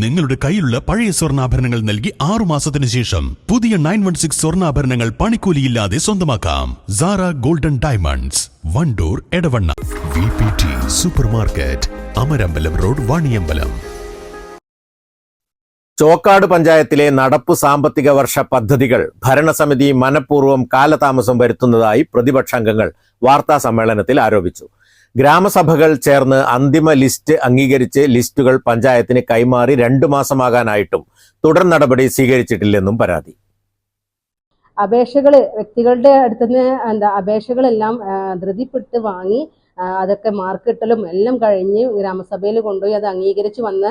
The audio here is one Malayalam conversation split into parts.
നിങ്ങളുടെ കയ്യിലുള്ള പഴയ സ്വർണാഭരണങ്ങൾ നൽകി ആറു മാസത്തിന് ശേഷം പുതിയ നയൻ വൺ സിക്സ് സ്വർണാഭരണങ്ങൾ പണിക്കൂലിയില്ലാതെ സ്വന്തമാക്കാം. Sara golden diamonds Wandoor Edavanna. V P T super market Amarambalam road Vaniyambalam. Chokkad പഞ്ചായത്തിലെ നടപ്പ് സാമ്പത്തിക വർഷ പദ്ധതികൾ ഭരണസമിതി മനഃപൂർവം കാലതാമസം വരുത്തുന്നതായി പ്രതിപക്ഷാംഗങ്ങൾ വാർത്താ സമ്മേളനത്തിൽ ആരോപിച്ചു. ഗ്രാമസഭകൾ ചേർന്ന് അന്തിമ ലിസ്റ്റ് അംഗീകരിച്ച് ലിസ്റ്റുകൾ പഞ്ചായത്തിന് കൈമാറി രണ്ടു മാസമാകാനായിട്ടും തുടർ നടപടി സ്വീകരിച്ചിട്ടില്ലെന്നും പരാതി. അപേക്ഷകൾ വ്യക്തികളുടെ അടുത്തുനിന്ന് എന്താ അപേക്ഷകളെല്ലാം ധൃതിപ്പെട്ട് വാങ്ങി അതൊക്കെ മാർക്കിട്ടലും എല്ലാം കഴിഞ്ഞ് ഗ്രാമസഭയിൽ കൊണ്ടുപോയി അത് അംഗീകരിച്ച് വന്ന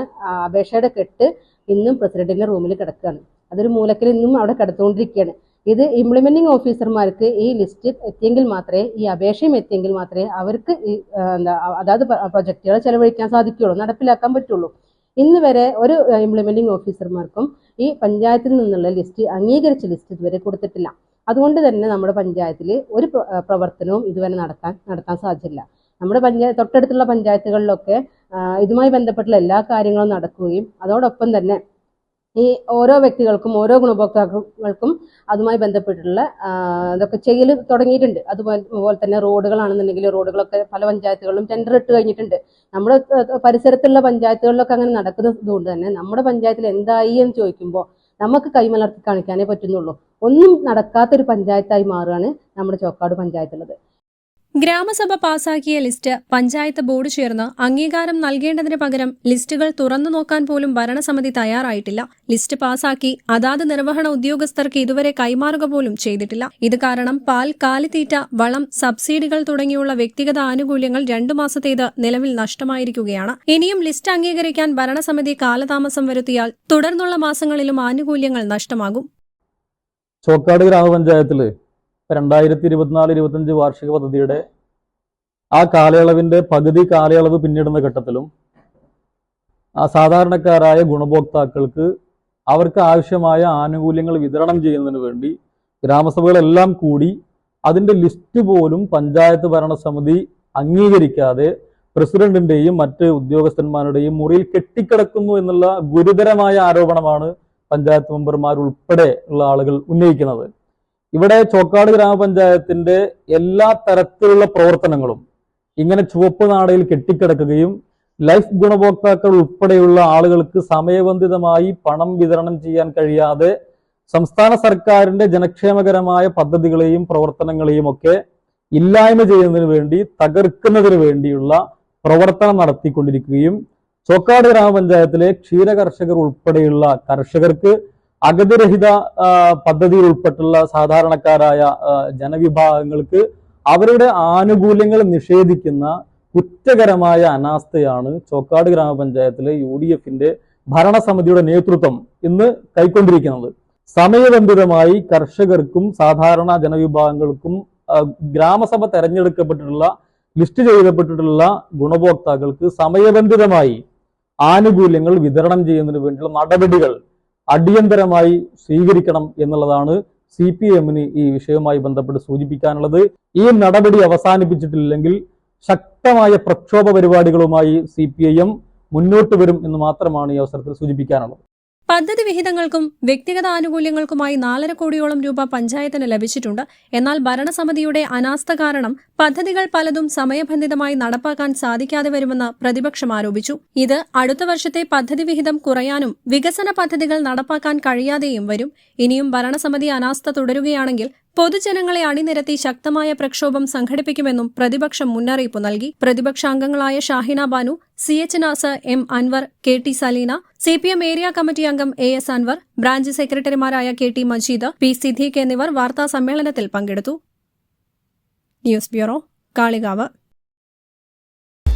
അപേക്ഷയുടെ കെട്ട് ഇന്നും പ്രസിഡന്റിന്റെ റൂമിൽ കിടക്കുകയാണ്. അതൊരു മൂലക്കിൽ ഇന്നും അവിടെ കിടത്തുകൊണ്ടിരിക്കുകയാണ് ഇത് ഇംപ്ലിമെന്റിംഗ് ഓഫീസർമാർക്ക് ഈ ലിസ്റ്റ് എത്തിയെങ്കിൽ മാത്രമേ ഈ അപേക്ഷയും എത്തിയെങ്കിൽ മാത്രമേ അവർക്ക് ഈ എന്താ അതാത് പ്രൊജക്റ്റുകൾ ചെലവഴിക്കാൻ സാധിക്കുകയുള്ളൂ നടപ്പിലാക്കാൻ പറ്റുള്ളൂ. ഇന്ന് വരെ ഒരു ഇംപ്ലിമെന്റിംഗ് ഓഫീസർമാർക്കും ഈ പഞ്ചായത്തിൽ നിന്നുള്ള ലിസ്റ്റ് അംഗീകരിച്ച ലിസ്റ്റ് ഇതുവരെ കൊടുത്തിട്ടില്ല. അതുകൊണ്ട് തന്നെ നമ്മുടെ പഞ്ചായത്തിൽ ഒരു പ്രവർത്തനവും ഇതുവരെ നടക്കാൻ നടത്താൻ സാധിച്ചില്ല നമ്മുടെ പഞ്ചായത്ത് തൊട്ടടുത്തുള്ള പഞ്ചായത്തുകളിലൊക്കെ ഇതുമായി ബന്ധപ്പെട്ടുള്ള എല്ലാ കാര്യങ്ങളും നടക്കുകയും അതോടൊപ്പം തന്നെ ഈ ഓരോ വ്യക്തികൾക്കും ഓരോ ഗുണഭോക്താക്കൾക്കും അതുമായി ബന്ധപ്പെട്ടിട്ടുള്ള ഇതൊക്കെ ചെയ്യൽ തുടങ്ങിയിട്ടുണ്ട്. അതുപോലെ തന്നെ റോഡുകളാണെന്നുണ്ടെങ്കിൽ റോഡുകളൊക്കെ പല പഞ്ചായത്തുകളിലും ടെൻഡർ ഇട്ട് കഴിഞ്ഞിട്ടുണ്ട്. നമ്മുടെ പരിസരത്തുള്ള പഞ്ചായത്തുകളിലൊക്കെ അങ്ങനെ നടക്കുന്നത് കൊണ്ട് തന്നെ നമ്മുടെ പഞ്ചായത്തിൽ എന്തായി എന്ന് ചോദിക്കുമ്പോൾ നമുക്ക് കൈമലർത്തി കാണിക്കാനേ പറ്റുന്നുള്ളൂ. ഒന്നും നടക്കാത്തൊരു പഞ്ചായത്തായി മാറുകയാണ് നമ്മുടെ ചോക്കാട് പഞ്ചായത്തുള്ളത്. ഗ്രാമസഭ പാസാക്കിയ ലിസ്റ്റ് പഞ്ചായത്ത് ബോർഡ് ചേർന്ന് അംഗീകാരം നൽകേണ്ടതിന് പകരം ലിസ്റ്റുകൾ തുറന്നു നോക്കാൻ പോലും ഭരണസമിതി തയ്യാറായിട്ടില്ല. ലിസ്റ്റ് പാസാക്കി അതാത് നിർവഹണ ഉദ്യോഗസ്ഥർക്ക് ഇതുവരെ കൈമാറുക പോലും ചെയ്തിട്ടില്ല. ഇത് കാരണം പാൽ കാലിത്തീറ്റ വളം സബ്സിഡികൾ തുടങ്ങിയുള്ള വ്യക്തിഗത ആനുകൂല്യങ്ങൾ രണ്ടു മാസത്തേത് നിലവിൽ നഷ്ടമായിരിക്കുകയാണ്. ഇനിയും ലിസ്റ്റ് അംഗീകരിക്കാൻ ഭരണസമിതി കാലതാമസം വരുത്തിയാൽ തുടർന്നുള്ള മാസങ്ങളിലും ആനുകൂല്യങ്ങൾ നഷ്ടമാകും. ചോക്കാട് ഗ്രാമപഞ്ചായത്തിൽ രണ്ടായിരത്തി ഇരുപത്തിനാല് ഇരുപത്തഞ്ച് വാർഷിക പദ്ധതിയുടെ ആ കാലയളവിന്റെ പകുതി കാലയളവ് പിന്നിടുന്ന ഘട്ടത്തിലും ആ സാധാരണക്കാരായ ഗുണഭോക്താക്കൾക്ക് അവർക്ക് ആവശ്യമായ ആനുകൂല്യങ്ങൾ വിതരണം ചെയ്യുന്നതിന് വേണ്ടി ഗ്രാമസഭകളെല്ലാം കൂടി അതിന്റെ ലിസ്റ്റ് പോലും പഞ്ചായത്ത് ഭരണസമിതി അംഗീകരിക്കാതെ പ്രസിഡന്റിന്റെയും മറ്റ് ഉദ്യോഗസ്ഥന്മാരുടെയും മുറിയിൽ കെട്ടിക്കിടക്കുന്നു എന്നുള്ള ഗുരുതരമായ ആരോപണമാണ് പഞ്ചായത്ത് മെമ്പർമാർ ഉൾപ്പെടെ ഉള്ള ആളുകൾ ഉന്നയിക്കുന്നത്. ഇവിടെ ചോക്കാട് ഗ്രാമപഞ്ചായത്തിന്റെ എല്ലാ തരത്തിലുള്ള പ്രവർത്തനങ്ങളും ഇങ്ങനെ ചുവപ്പ് നാടയിൽ കെട്ടിക്കിടക്കുകയും ലൈഫ് ഗുണഭോക്താക്കൾ ഉൾപ്പെടെയുള്ള ആളുകൾക്ക് സമയബന്ധിതമായി പണം വിതരണം ചെയ്യാൻ കഴിയാതെ സംസ്ഥാന സർക്കാരിന്റെ ജനക്ഷേമകരമായ പദ്ധതികളെയും പ്രവർത്തനങ്ങളെയും ഒക്കെ ഇല്ലായ്മ ചെയ്യുന്നതിന് വേണ്ടി തകർക്കുന്നതിന് വേണ്ടിയുള്ള പ്രവർത്തനം നടത്തിക്കൊണ്ടിരിക്കുകയും ചോക്കാട് ഗ്രാമപഞ്ചായത്തിലെ ക്ഷീര കർഷകർ ഉൾപ്പെടെയുള്ള കർഷകർക്ക് അഗതിരഹിത പദ്ധതിയിൽ ഉൾപ്പെട്ടുള്ള സാധാരണക്കാരായ ജനവിഭാഗങ്ങൾക്ക് അവരുടെ ആനുകൂല്യങ്ങൾ നിഷേധിക്കുന്ന കുറ്റകരമായ അനാസ്ഥയാണ് ചോക്കാട് ഗ്രാമപഞ്ചായത്തിലെ യു ഡി എഫിന്റെ ഭരണസമിതിയുടെ നേതൃത്വം ഇന്ന് കൈക്കൊണ്ടിരിക്കുന്നത്. സമയബന്ധിതമായി കർഷകർക്കും സാധാരണ ജനവിഭാഗങ്ങൾക്കും ഗ്രാമസഭ തെരഞ്ഞെടുക്കപ്പെട്ടിട്ടുള്ള ലിസ്റ്റ് ചെയ്യപ്പെട്ടിട്ടുള്ള ഗുണഭോക്താക്കൾക്ക് സമയബന്ധിതമായി ആനുകൂല്യങ്ങൾ വിതരണം ചെയ്യുന്നതിന് വേണ്ടിയുള്ള നടപടികൾ അടിയന്തരമായി സ്വീകരിക്കണം എന്നുള്ളതാണ് സി പി എമ്മിന് ഈ വിഷയവുമായി ബന്ധപ്പെട്ട് സൂചിപ്പിക്കാനുള്ളത്. ഈ നടപടി അവസാനിപ്പിച്ചിട്ടില്ലെങ്കിൽ ശക്തമായ പ്രക്ഷോഭ പരിപാടികളുമായി സി പി ഐ എം മുന്നോട്ട് വരും എന്ന് മാത്രമാണ് ഈ അവസരത്തിൽ സൂചിപ്പിക്കാനുള്ളത്. പദ്ധതി വിഹിതങ്ങൾക്കും വ്യക്തിഗത ആനുകൂല്യങ്ങൾക്കുമായി നാലര കോടിയോളം രൂപ പഞ്ചായത്തിന് ലഭിച്ചിട്ടുണ്ട്. എന്നാൽ ഭരണസമിതിയുടെ അനാസ്ഥ കാരണം പദ്ധതികൾ പലതും സമയബന്ധിതമായി നടപ്പാക്കാൻ സാധിക്കാതെ വരുമെന്ന് പ്രതിപക്ഷം ആരോപിച്ചു. ഇത് അടുത്ത വർഷത്തെ പദ്ധതി വിഹിതം കുറയാനും വികസന പദ്ധതികൾ നടപ്പാക്കാൻ കഴിയാതെയും വരും. ഇനിയും ഭരണസമിതി അനാസ്ഥ തുടരുകയാണെങ്കിൽ പൊതുജനങ്ങളെ അണിനിരത്തി ശക്തമായ പ്രക്ഷോഭം സംഘടിപ്പിക്കുമെന്നും പ്രതിപക്ഷം മുന്നറിയിപ്പ് നൽകി. പ്രതിപക്ഷാംഗങ്ങളായ Shahina Banu C H Nasar M Anwar K T Saleena C P M area committee അംഗം എ എസ് അൻവർ ബ്രാഞ്ച് സെക്രട്ടറിമാരായ K T Majeed P Siddique എന്നിവർ വാർത്താ സമ്മേളനത്തിൽ പങ്കെടുത്തു. News bureau Kalikavu.